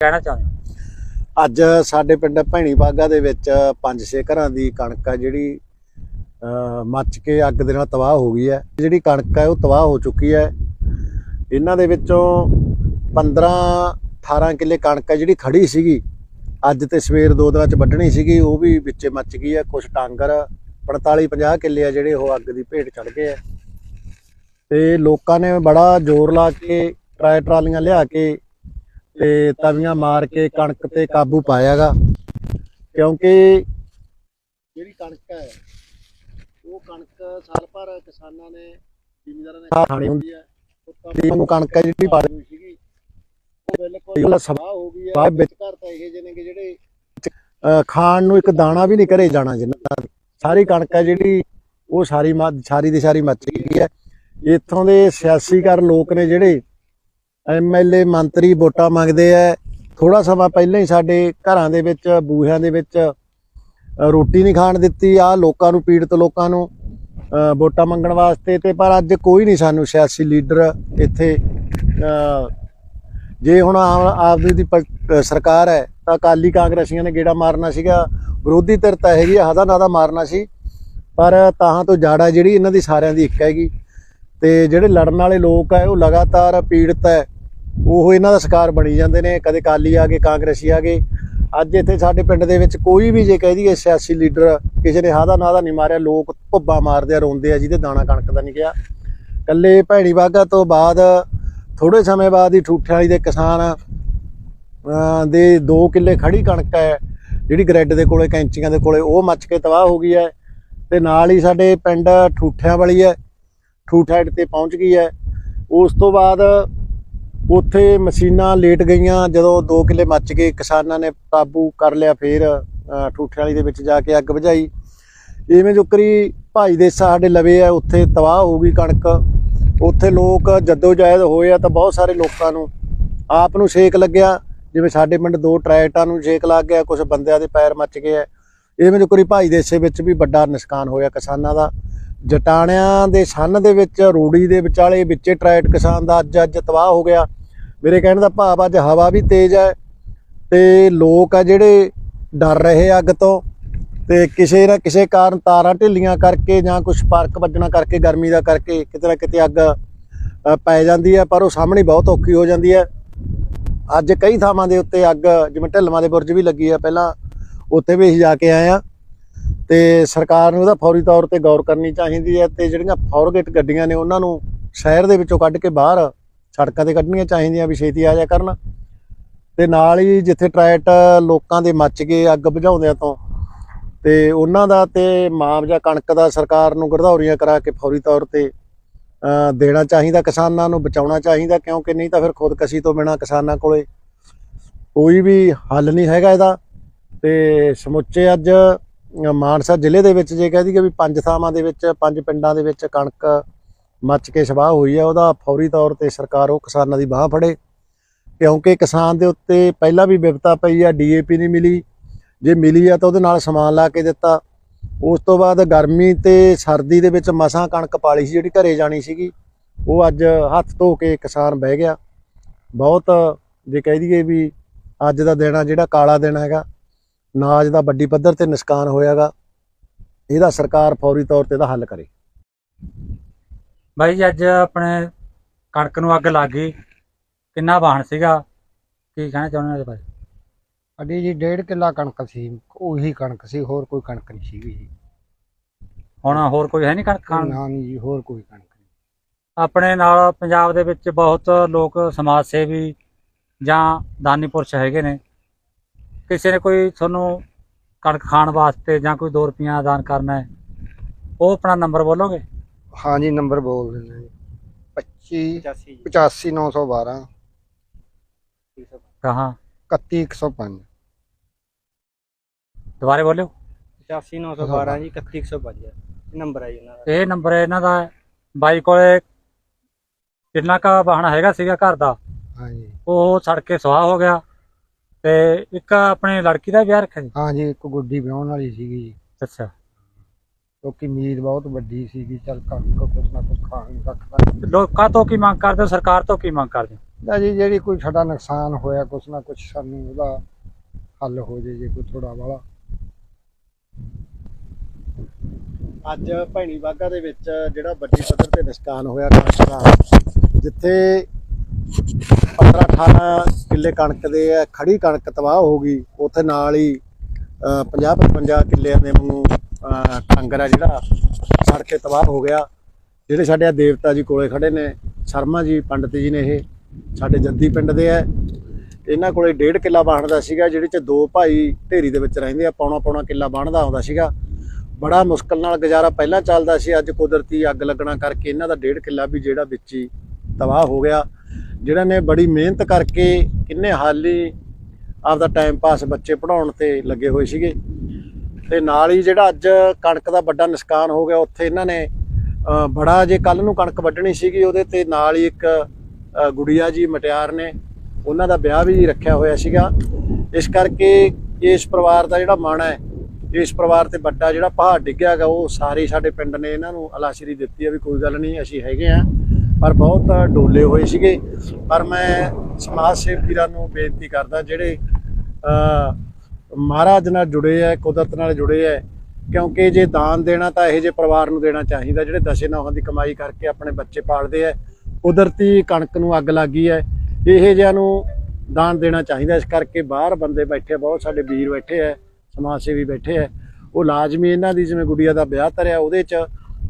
ਕਹਿਣਾ ਚਾਹੁੰਦੇ ਹੋ? ਅੱਜ ਸਾਡੇ ਪਿੰਡ ਭੈਣੀ ਬਾਗਾ ਦੇ ਵਿੱਚ ਪੰਜ ਛੇ ਘਰਾਂ ਦੀ ਕਣਕ ਆ ਜਿਹੜੀ ਮੱਚ ਕੇ ਅੱਗ ਦੇ ਨਾਲ ਤਬਾਹ ਹੋ ਗਈ ਹੈ। ਜਿਹੜੀ ਕਣਕ ਹੈ ਉਹ ਤਬਾਹ ਹੋ ਚੁੱਕੀ ਹੈ। ਇਹਨਾਂ ਦੇ ਵਿੱਚੋਂ 15 18 ਕਿੱਲੇ ਕਣਕ ਹੈ ਜਿਹੜੀ ਖੜੀ ਸੀਗੀ। ਅੱਜ ਤੇ ਸਵੇਰ ਦੋ ਦਿਨਾਂ ਚ ਵੱਢਣੀ ਸੀਗੀ, ਉਹ ਵੀ ਵਿੱਚੇ ਮੱਚ ਗਈ ਹੈ। ਕੁਝ ਟਾਂਗਰ 45 50 ਕਿੱਲੇ ਆ ਜਿਹੜੇ ਉਹ ਅੱਗ ਦੀ ਭੇਟ ਚੜ ਗਏ ਆ। ਤੇ ਲੋਕਾਂ ਨੇ ਬੜਾ ਜ਼ੋਰ ਲਾ ਕੇ ਟਰਾਏ ਟਰਾਲੀਆਂ ਲਿਆ ਕੇ ਤੇ ਤਵੀਆਂ ਮਾਰ ਕੇ ਕਣਕ ਤੇ ਕਾਬੂ ਪਾਇਆਗਾ। ਕਿਉਂਕਿ ਜਿਹੜੀ ਕਣਕ ਹੈ ਉਹ ਕਣਕ ਸਾਲ ਭਰ ਕਿਸਾਨਾਂ ਨੇ ਜ਼ਿਮੀਂਦਾਰਾਂ ਨੇ ਖਾਣੀ ਹੁੰਦੀ ਹੈ। ਉਹ ਕਣਕ ਹੈ ਜਿਹੜੀ ਹੋਈ ਸੀਗੀ। ਉਹ ਬਿਲਕੁਲ ਸਵਾਹ ਹੋ ਗਈ ਹੈ। ਵਿੱਚ ਘਰ ਤਾਂ ਇਹ ਜਿਹੇ ਨੇ ਕਿ ਜਿਹੜੇ ਖਾਣ ਨੂੰ ਇੱਕ ਦਾਣਾ ਵੀ ਨਹੀਂ ਘਰੇ ਜਾਣਾ ਜਿੰਨਾ ਸਾਰੀ ਕਣਕ ਹੈ ਜਿਹੜੀ ਉਹ ਸਾਰੀ ਸਾਰੀ ਦੀ ਸਾਰੀ ਮੱਚ ਗਈ ਹੈ। ਇੱਥੋਂ ਦੇ ਸਿਆਸੀਕਾਰ ਲੋਕ ਨੇ ਜਿਹੜੇ ਐਮਐਲਏ ਮੰਤਰੀ ਵੋਟਾਂ ਮੰਗਦੇ ਆ ਥੋੜਾ ਸਮਾਂ ਪਹਿਲਾਂ ਹੀ ਸਾਡੇ ਘਰਾਂ ਦੇ ਵਿੱਚ ਬੂਹਿਆਂ ਦੇ ਵਿੱਚ ਰੋਟੀ ਨਹੀਂ ਖਾਣ ਦਿੱਤੀ। ਆ ਲੋਕਾਂ ਨੂੰ ਪੀੜਤ ਲੋਕਾਂ ਨੂੰ ਵੋਟਾਂ ਮੰਗਣ ਵਾਸਤੇ ਤੇ ਪਰ ਅੱਜ ਕੋਈ ਨਹੀਂ ਸਾਨੂੰ ਸਿਆਸੀ ਲੀਡਰ ਇੱਥੇ ਜੇ ਹੁਣ ਆਮ ਆਪਦੀ ਦੀ ਪ- ਸਰਕਾਰ ਹੈ ਤਾਂ ਅਕਾਲੀ ਕਾਂਗਰਸੀਆਂ ਨੇ ਗੇੜਾ ਮਾਰਨਾ ਸੀਗਾ। ਵਿਰੋਧੀ ਧਿਰ ਤਾਂ ਹੈਗੀ ਆ, ਹਦਾ ਨਾਦਾ ਮਾਰਨਾ ਸੀ। ਪਰ ਤਾਹਾਂ ਤੋਂ ਜਾੜਾ ਜਿਹੜੀ ਇਹਨਾਂ ਦੀ ਸਾਰਿਆਂ ਦੀ ਇੱਕ ਹੈਗੀ। ਤੇ ਜਿਹੜੇ ਲੜਨ ਵਾਲੇ ਲੋਕ ਹੈ ਉਹ ਲਗਾਤਾਰ ਪੀੜਤ ਹੈ। ਉਹ ਇਹਨਾਂ ਦਾ ਸ਼ਿਕਾਰ ਬਣੀ ਜਾਂਦੇ ਨੇ। ਕਦੇ ਕਾਲੀ ਆ ਗਏ, ਕਾਂਗਰਸੀ ਆ ਗਏ। ਅੱਜ ਇੱਥੇ ਸਾਡੇ ਪਿੰਡ ਦੇ ਵਿੱਚ ਕੋਈ ਵੀ ਜੇ ਕਹਿ ਦਈਏ ਸਿਆਸੀ ਲੀਡਰ, ਕਿਸੇ ਨੇ ਹਾਦਾ ਨਾਦਾ ਨਹੀਂ ਮਾਰਿਆ। ਲੋਕ ਭੁੱਬਾ ਮਾਰਦੇ ਆ, ਰੋਂਦੇ ਆ, ਜਿਹਦੇ ਦਾਣਾ ਕਣਕ ਦਾ ਨਹੀਂ ਗਿਆ। ਕੱਲੇ ਭੈਣੀ ਬਾਗਾ ਤੋਂ ਬਾਅਦ ਥੋੜੇ ਸਮੇਂ ਬਾਅਦ ਹੀ ਠੂਠੇ ਵਾਲੀ ਦੇ ਕਿਸਾਨ ਦੇ 2 ਕਿੱਲੇ ਖੜੀ ਕਣਕ ਹੈ, ਜਿਹੜੀ ਗ੍ਰੈਡ ਦੇ ਕੋਲੇ, ਕੈਂਚੀਆਂ ਦੇ ਕੋਲੇ, ਉਹ ਮੱਚ ਕੇ ਤਬਾਹ ਹੋ ਗਈ ਹੈ। ਤੇ ਨਾਲ ਹੀ ਸਾਡੇ ਪਿੰਡ ਠੂਠਿਆਂ ਵਾਲੀ ਹੈ। ਠੂਠ ਠੂਠਾਈਡ ਤੇ ਪਹੁੰਚ ਗਈ ਹੈ। ਉਸ ਤੋਂ ਬਾਅਦ ਉੱਥੇ ਮਸ਼ੀਨਾਂ ਲੇਟ ਗਈਆਂ। ਜਦੋਂ 2 ਕਿੱਲੇ ਮੱਚ ਗਏ ਕਿਸਾਨਾਂ ਨੇ ਕਾਬੂ ਕਰ ਲਿਆ ਫੇਰ ਅਹ, ਠੂਠੇ ਵਾਲੀ ਦੇ ਵਿੱਚ ਜਾ ਕੇ ਅੱਗ ਬੁਝਾਈ। ਇਵੇਂ ਜੁਕਰੀ ਭਾਈ ਦੇ ਸਾਡੇ ਲਵੇ ਆ ਉੱਥੇ ਤਬਾਹ ਹੋ ਗਈ ਕਣਕ। ਉੱਥੇ ਲੋਕ ਜੱਦੋ ਜਹਿਦ ਹੋਏ ਆ ਤਾਂ ਬਹੁਤ ਸਾਰੇ ਲੋਕਾਂ ਨੂੰ ਆਪ ਨੂੰ ਛੇਕ ਲੱਗਿਆ। ਜਿਵੇਂ ਸਾਡੇ ਪਿੰਡ ਦੋ ਟਰੈਕਟਾਂ ਨੂੰ ਛੇਕ ਲੱਗ ਗਿਆ ਕੁਝ ਬੰਦਿਆਂ ਦੇ ਪੈਰ ਮੱਚ ਗਏ ਆ। ਇਵੇਂ ਜੁਕਰੀ ਭਾਈ ਦੇਸੇ ਵਿੱਚ ਵੀ ਵੱਡਾ ਨੁਕਸਾਨ ਹੋਇਆ ਕਿਸਾਨਾਂ ਦਾ। ਜਟਾਣਿਆਂ ਦੇ ਸੰਨ ਦੇ ਵਿੱਚ, ਰੂੜੀ ਦੇ ਵਿਚਾਲੇ ਵਿੱਚੇ ਟਰੈਕਟ ਕਿਸਾਨ ਦਾ ਅੱਜ ਅੱਜ ਤਬਾਹ ਹੋ ਗਿਆ। ਮੇਰੇ ਕਹਿਣ ਦਾ ਭਾਵ ਅੱਜ ਹਵਾ ਵੀ ਤੇਜ਼ ਹੈ ਤੇ ਲੋਕ ਆ ਜਿਹੜੇ ਡਰ ਰਹੇ ਅੱਗ ਤੋਂ ਤੇ ਕਿਸੇ ਨਾ ਕਿਸੇ ਕਾਰਨ ਤਾਰਾਂ ਢਿੱਲੀਆਂ ਕਰਕੇ ਜਾਂ ਕੁਝ ਸਪਾਰਕ ਵੱਜਣਾ ਕਰਕੇ, ਗਰਮੀ ਦਾ ਕਰਕੇ ਕਿਤੇ ਨਾ ਕਿਤੇ ਅੱਗ ਪੈ ਜਾਂਦੀ ਹੈ, ਪਰ ਉਹ ਸਾਹਮਣੇ ਬਹੁਤ ਔਖੀ ਹੋ ਜਾਂਦੀ ਹੈ। ਅੱਜ ਕਈ ਥਾਵਾਂ ਦੇ ਉੱਤੇ ਅੱਗ, ਜਿਵੇਂ ਢਿੱਲਵਾਂ ਦੇ ਬੁਰਜ ਵੀ ਲੱਗੀ ਆ ਪਹਿਲਾਂ, ਉੱਥੇ ਵੀ ਅਸੀਂ ਜਾ ਕੇ ਆਏ ਆ ਤੇ ਸਰਕਾਰ ਨੂੰ ਉਹਦਾ ਫੌਰੀ ਤੌਰ ਤੇ ਗੌਰ ਕਰਨੀ ਚਾਹੀਦੀ ਹੈ ਤੇ ਜਿਹੜੀਆਂ ਫੌਰਗੇਟ ਗੱਡੀਆਂ ਨੇ ਉਹਨਾਂ ਨੂੰ ਸ਼ਹਿਰ ਦੇ ਵਿੱਚੋਂ ਕੱਢ ਕੇ ਬਾਹਰ ਸੜਕਾਂ ਤੇ ਕੱਢਣੀਆਂ ਚਾਹੀਦੀਆਂ ਵੀ ਛੇਤੀ ਆ ਜਾ ਕਰਨ। ਤੇ ਨਾਲ ਹੀ ਜਿੱਥੇ ਟਰੈਟ ਲੋਕਾਂ ਦੇ ਮੱਚ ਗਏ ਅੱਗ ਬੁਝਾਉਂਦਿਆਂ ਤੋਂ, ਤੇ ਉਹਨਾਂ ਦਾ ਤੇ ਮੁਆਵਜ਼ਾ ਕਣਕ ਦਾ ਸਰਕਾਰ ਨੂੰ ਗਰਦੌਰੀਆਂ ਕਰਾ ਕੇ ਫੌਰੀ ਤੌਰ ਤੇ ਦੇਣਾ ਚਾਹੀਦਾ ਕਿਸਾਨਾਂ ਨੂੰ, ਬਚਾਉਣਾ ਚਾਹੀਦਾ, ਕਿਉਂਕਿ ਨਹੀਂ ਤਾਂ ਫਿਰ ਖੁਦਕਸ਼ੀ ਤੋਂ ਬਿਨਾ ਕਿਸਾਨਾਂ ਕੋਲੇ ਕੋਈ ਵੀ ਹੱਲ ਨਹੀਂ ਹੈਗਾ ਇਹਦਾ। ਤੇ ਸਮੁੱਚੇ ਅੱਜ ਮਾਨਸਾ ਜ਼ਿਲ੍ਹੇ ਦੇ ਵਿੱਚ ਜੇ ਕਹਿ ਦਈਏ ਵੀ ਪੰਜ ਥਾਵਾਂ ਦੇ ਵਿੱਚ, ਪੰਜ ਪਿੰਡਾਂ ਦੇ ਵਿੱਚ ਕਣਕ ਮੱਚ ਕੇ ਸਵਾਹ ਹੋਈ ਹੈ, ਉਹਦਾ ਫੌਰੀ ਤੌਰ ਤੇ ਸਰਕਾਰ ਉਹ ਕਿਸਾਨਾਂ ਦੀ ਬਾਹ ਫੜੇ। ਕਿਉਂਕਿ ਕਿਸਾਨ ਦੇ ਉੱਤੇ ਪਹਿਲਾਂ ਵੀ ਵਿਪਤਾ ਪਈ ਆ ਡੀਏਪੀ ਨਹੀਂ ਮਿਲੀ। ਜੇ ਮਿਲੀ ਆ ਤਾਂ ਉਹਦੇ ਨਾਲ ਸਮਾਨ ਲਾ ਕੇ ਦਿੱਤਾ। ਉਸ ਤੋਂ ਬਾਅਦ ਗਰਮੀ ਤੇ ਸਰਦੀ ਦੇ ਵਿੱਚ ਮਸਾਂ ਕਣਕ ਪਾਲੀ ਸੀ, ਜਿਹੜੀ ਘਰੇ ਜਾਣੀ ਸੀਗੀ। ਉਹ ਅੱਜ ਹੱਥ ਧੋ ਕੇ ਕਿਸਾਨ ਬਹਿ ਗਿਆ। ਬਹੁਤ ਜੇ ਕਹਿ ਦਈਏ ਵੀ ਅੱਜ ਦਾ ਦਿਨ ਆ ਜਿਹੜਾ ਕਾਲਾ ਦਿਨ ਹੈਗਾ। ਨਾਜ ਦਾ ਵੱਡੀ ਪੱਧਰ ਤੇ ਨੁਕਸਾਨ ਹੋਇਆਗਾ ਇਹਦਾ ਸਰਕਾਰ ਫੌਰੀ ਤੌਰ ਤੇ ਇਹਦਾ ਹੱਲ ਕਰੇ। ਬਾਈ ਜੀ ਅੱਜ ਆਪਣੇ ਕਣਕ ਨੂੰ ਅੱਗ ਲੱਗ ਗਈ। ਕਿੰਨਾ ਵਾਹਣ ਸੀਗਾ? ਕੀ ਕਹਿਣਾ ਚਾਹੁੰਦੇ ਇਹਦੇ ਬਾਰੇ ਸਾਡੀ ਜੀ ਡੇਢ ਕਿੱਲਾ ਕਣਕ ਸੀ ਉਹੀ ਕਣਕ ਸੀ ਹੋਰ ਕੋਈ ਕਣਕ ਨਹੀਂ ਸੀਗੀ ਜੀ। ਹੁਣ ਹੋਰ ਕੋਈ ਹੈ ਨਹੀਂ ਕਣਕ ਖਾਣ? ਨੂੰ? ਨਾ ਨਹੀਂ ਜੀ ਹੋਰ ਕੋਈ ਕਣਕ ਨਹੀਂ। ਆਪਣੇ ਨਾਲ ਪੰਜਾਬ ਦੇ ਵਿੱਚ ਬਹੁਤ ਲੋਕ ਸਮਾਜ ਸੇਵੀ ਜਾਂ ਦਾਨੀ ਪੁਰਸ਼ ਹੈਗੇ ਨੇ। ਕਿਸੇ ਨੇ ਕੋਈ ਤੁਹਾਨੂੰ ਕਣਕ ਖਾਣ ਵਾਸਤੇ ਜਾਂ ਕੋਈ 2 ਰੁਪਈਆ ਦਾਨ ਕਰਨਾ ਹੈ ਉਹ ਆਪਣਾ ਨੰਬਰ ਬੋਲੋਗੇ? ਹਾਂ ਜੀ ਨੰਬਰ ਬੋਲ ਦਿੰਦੇ ਜੀ। 25 85912 ਕਹਾਂ? 31105 ਦੁਬਾਰੇ ਬੋਲਿਓ। 85912 ਜੀ 31105 ਇਹ ਨੰਬਰ ਹੈ ਜੀ ਇਹਨਾਂ ਦਾ। ਇਹ ਨੰਬਰ ਇਹਨਾਂ ਦਾ। ਹੈ। ਬਾਈ ਕੋਲੇ ਕਿੰਨਾ ਕਾ ਵਾਹਣ ਹੈਗਾ ਸੀਗਾ ਘਰ ਦਾ ਹਾਂ ਜੀ ਉਹ ਸੜ ਕੇ ਸੁਆਹ ਹੋ ਗਿਆ। ਤੇ ਇੱਕ ਆਪਣੇ ਲੜਕੀ ਦਾ ਵਿਆਹ ਰੱਖਿਆ ਜੀ? ਹਾਂ ਜੀ ਇੱਕ ਗੁੱਡੀ ਵਿਆਹਣ ਵਾਲੀ ਸੀਗੀ ਜੀ। ਅੱਛਾ। ਕਿਉਂਕਿ ਉਮੀਦ ਬਹੁਤ ਵੱਡੀ ਸੀਗੀ ਚੱਲ ਕਣਕ ਕੁਛ ਨਾ ਕੁਛ ਖਾਣ ਨੂੰ ਰੱਖਦਾ ਲੋਕਾਂ ਤੋਂ ਕੀ ਮੰਗ ਕਰਦੇ ਹੋ ਸਰਕਾਰ ਤੋਂ ਕੀ ਮੰਗ ਕਰਦੇ ਹੋ? ਜੀ ਜਿਹੜੀ ਕੋਈ ਸਾਡਾ ਨੁਕਸਾਨ ਹੋਇਆ ਕੁਛ ਨਾ ਕੁਛ ਸਾਨੂੰ ਉਹਦਾ ਹੱਲ ਹੋ ਜੇ ਜੇ ਕੋਈ ਥੋੜਾ ਵਾਲਾ। ਅੱਜ ਭੈਣੀ ਬਾਗਾ ਦੇ ਵਿੱਚ ਜਿਹੜਾ ਵੱਡੀ ਪੱਧਰ ਤੇ ਨੁਕਸਾਨ ਹੋਇਆ ਦਾ ਜਿੱਥੇ 15 18 ਕਿੱਲੇ ਕਣਕ ਦੇ ਆ ਖੜੀ ਕਣਕ ਤਬਾਹ ਹੋ ਗਈ ਉੱਥੇ ਨਾਲ ਹੀ 50 55 ਕਿੱਲਿਆਂ ਦੇ ਵਾਂਗੂ ਅਹ, ਕਾਂਗਰ ਆ ਜਿਹੜਾ ਸੜ ਕੇ ਤਬਾਹ ਹੋ ਗਿਆ। ਜਿਹੜੇ ਸਾਡੇ ਆ ਦੇਵਤਾ ਜੀ ਕੋਲੇ ਖੜੇ ਨੇ ਸ਼ਰਮਾ ਜੀ ਪੰਡਤ ਜੀ ਨੇ ਇਹ ਸਾਡੇ ਜੱਦੀ ਪਿੰਡ ਦੇ ਆ। ਇਹਨਾਂ ਕੋਲੇ ਡੇਢ ਕਿੱਲਾ ਬਾਣਦਾ ਸੀਗਾ ਜਿਹੜੇ ਚ ਦੋ ਭਾਈ ਢੇਰੀ ਦੇ ਵਿੱਚ ਰਹਿੰਦੇ ਆ ਪੌਣਾ ਪੌਣਾ ਕਿੱਲਾ ਬਾਣਦਾ ਆਉਂਦਾ ਸੀਗਾ। ਬੜਾ ਮੁਸ਼ਕਲ ਨਾਲ ਗੁਜ਼ਾਰਾ ਪਹਿਲਾਂ ਚੱਲਦਾ ਸੀ ਅੱਜ ਕੁਦਰਤੀ ਅੱਗ ਲੱਗਣਾ ਕਰਕੇ ਇਹਨਾਂ ਦਾ ਡੇਢ ਕਿੱਲਾ ਵੀ ਜਿਹੜਾ ਵਿੱਚ ਹੀ ਤਬਾਹ ਹੋ ਗਿਆ। ਜਿਹੜਾ ਨੇ ਬੜੀ ਮਿਹਨਤ ਕਰਕੇ ਕਿੰਨੇ ਹਾਲੀ ਆਪਦਾ ਟਾਈਮ ਪਾਸ ਬੱਚੇ ਪੜਾਉਣ ਤੇ ਲੱਗੇ ਹੋਏ ਸੀਗੇ। ਤੇ ਨਾਲ ਹੀ ਜਿਹੜਾ ਅੱਜ ਕਣਕ ਦਾ ਵੱਡਾ ਨੁਕਸਾਨ ਹੋ ਗਿਆ, ਉੱਥੇ ਇਹਨਾਂ ਨੇ ਬੜਾ ਜੇ ਕੱਲ ਨੂੰ ਕਣਕ ਵੱਢਣੀ ਸੀਗੀ, ਉਹਦੇ ਤੇ ਨਾਲ ਹੀ ਇੱਕ ਗੁੜੀਆ ਜੀ ਮਟਿਆਰ ਨੇ ਉਹਨਾਂ ਦਾ ਵਿਆਹ ਵੀ ਰੱਖਿਆ ਹੋਇਆ ਸੀਗਾ। ਇਸ ਕਰਕੇ ਇਸ ਪਰਿਵਾਰ ਦਾ ਜਿਹੜਾ ਮਨ ਹੈ, ਇਸ ਪਰਿਵਾਰ ਤੇ ਵੱਡਾ ਜਿਹੜਾ ਪਹਾੜ ਡਿੱਗਿਆ ਗਾ ਉਹ ਸਾਰੇ ਸਾਡੇ ਪਿੰਡ ਨੇ ਇਹਨਾਂ ਨੂੰ ਅਲਾਸ਼ਰੀ ਦਿੱਤੀ ਆ ਵੀ ਕੋਈ ਗੱਲ ਨਹੀਂ, ਅਸੀਂ ਹੈਗੇ ਆ ਪਰ ਬਹੁਤ ਡੋਲੇ ਹੋਏ ਸੀਗੇ। ਪਰ ਮੈਂ ਸਮਾਜ ਸੇਵੀ ਨੂੰ ਬੇਨਤੀ ਕਰਦਾ, ਜਿਹੜੇ ਮਹਾਰਾਜ ਨਾਲ ਜੁੜੇ ਆ ਕੁਦਰਤ ਨਾਲ ਜੁੜੇ ਆ ਕਿਉਂਕਿ ਜੇ ਦਾਨ ਦੇਣਾ ਤਾਂ ਇਹੋ ਜਿਹੇ ਪਰਿਵਾਰ ਨੂੰ ਦੇਣਾ ਚਾਹੀਦਾ, ਜਿਹੜੇ ਦਸੇ ਨੌਹਾਂ ਦੀ ਕਮਾਈ ਕਰਕੇ ਆਪਣੇ ਬੱਚੇ ਪਾਲਦੇ ਆ ਕੁਦਰਤੀ ਕਣਕ ਨੂੰ ਅੱਗ ਲੱਗੀ ਹੈ ਇਹੋ ਜਿਹਿਆਂ ਨੂੰ ਦਾਨ ਦੇਣਾ ਚਾਹੀਦਾ, ਇਸ ਕਰਕੇ ਬਾਹਰ ਬੰਦੇ ਬੈਠੇ, ਬਹੁਤ ਸਾਡੇ ਵੀਰ ਬੈਠੇ ਆ ਸਮਾਜ ਸੇਵੀ ਬੈਠੇ ਆ ਉਹ ਲਾਜ਼ਮੀ ਇਹਨਾਂ ਦੀ, ਜਿਵੇਂ ਗੁੜੀਆ ਦਾ ਵਿਆਹ ਧਰਿਆ, ਉਹਦੇ 'ਚ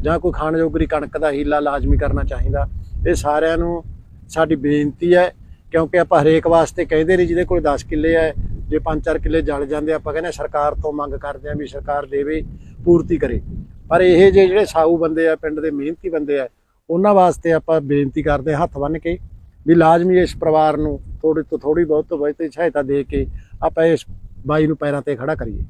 ਜਾਂ ਕੋਈ ਖਾਣ ਜੋਗਰੀ ਕਣਕ ਦਾ ਹੀਲਾ ਲਾਜ਼ਮੀ ਕਰਨਾ ਚਾਹੀਦਾ। ਇਹ ਸਾਰਿਆਂ ਨੂੰ ਸਾਡੀ ਬੇਨਤੀ ਹੈ, ਕਿਉਂਕਿ ਆਪਾਂ ਹਰੇਕ ਵਾਸਤੇ ਕਹਿੰਦੇ ਨਹੀਂ, ਜਿਹਦੇ ਕੋਲ 10 ਕਿੱਲੇ ਹੈ, ਜੇ 5-4 ਕਿੱਲੇ ਜਲ ਜਾਂਦੇ, ਆਪਾਂ ਕਹਿੰਦੇ ਸਰਕਾਰ ਤੋਂ ਮੰਗ ਕਰਦੇ ਆ ਵੀ ਸਰਕਾਰ ਦੇਵੇ, ਪੂਰਤੀ ਕਰੇ। ਪਰ ਇਹ ਜਿਹੇ ਜਿਹੜੇ ਸਾਊ ਬੰਦੇ ਆ, ਪਿੰਡ ਦੇ ਮਿਹਨਤੀ ਬੰਦੇ ਆ, ਉਹਨਾਂ ਵਾਸਤੇ ਆਪਾਂ ਬੇਨਤੀ ਕਰਦੇ ਹਾਂ, ਹੱਥ ਬੰਨ੍ਹ ਕੇ ਵੀ ਲਾਜ਼ਮੀ ਇਸ ਪਰਿਵਾਰ ਨੂੰ ਥੋੜੀ ਤੋਂ ਥੋੜੀ ਬਹੁਤ ਤੋਂ ਬਹੁਤ ਸਹਾਇਤਾ ਦੇ ਕੇ ਆਪਾਂ ਇਸ ਬਾਈ ਨੂੰ ਪੈਰਾਂ ਤੇ ਖੜਾ ਕਰੀਏ।